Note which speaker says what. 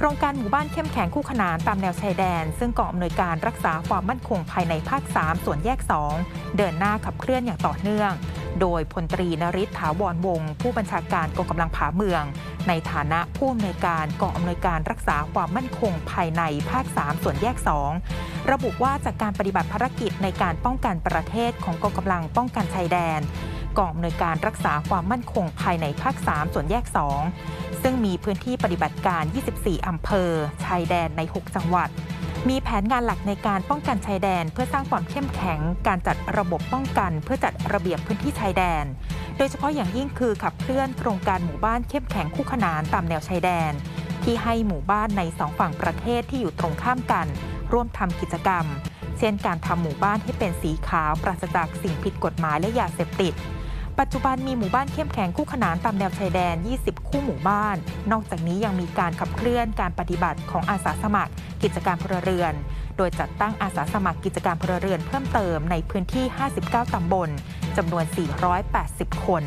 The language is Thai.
Speaker 1: โครงการหมู่บ้านเข้มแข็งคู่ขนานตามแนวชายแดน ซึ่งกองอำนวยการรักษาความมั่นคงภายในภาค 3 ส่วนแยก 2 เดินหน้าขับเคลื่อนอย่างต่อเนื่อง โดยพลตรีนริศถาวรวงศ์ผู้บัญชาการกองกำลังผาเมือง ในฐานะผู้อำนวยการกองอำนวยการรักษาความมั่นคงภายในภาค 3 ส่วนแยก 2 ระบุว่าจากการปฏิบัติภารกิจในการป้องกันประเทศของกองกำลังป้องกันชายแดน กองอำนวยการรักษาความมั่นคงภายในภาค 3 ส่วนแยก 2 ซึ่งมีพื้นที่ปฏิบัติการ 24 อำเภอ ชายแดนใน 6 จังหวัด มีแผนงานหลักในการป้องกันชายแดน เพื่อสร้างความเข้มแข็ง การจัดระบบป้องกัน เพื่อจัดระเบียบพื้นที่ชายแดน โดยเฉพาะอย่างยิ่งคือขับเคลื่อนโครงการหมู่บ้านเข้มแข็งคู่ขนานตามแนวชายแดน ที่ให้หมู่บ้านในสองฝั่งประเทศที่อยู่ตรงข้ามกัน ร่วมทำกิจกรรมเช่นการทำหมู่บ้านให้เป็นสีขาวปราศจากสิ่งผิดกฎหมายและยาเสพติด ปัจจุบันมีหมู่บ้านเข้มแข็งคู่ขนานตามแนวชายแดน 20 คู่หมู่บ้าน นอกจากนี้ยังมีการขับเคลื่อนการปฏิบัติของอาสาสมัคร กิจการพลเรือน โดยจัดตั้งอาสาสมัครกิจการพลเรือนเพิ่มเติมในพื้นที่ 59 ตำบลจำนวน 480 คน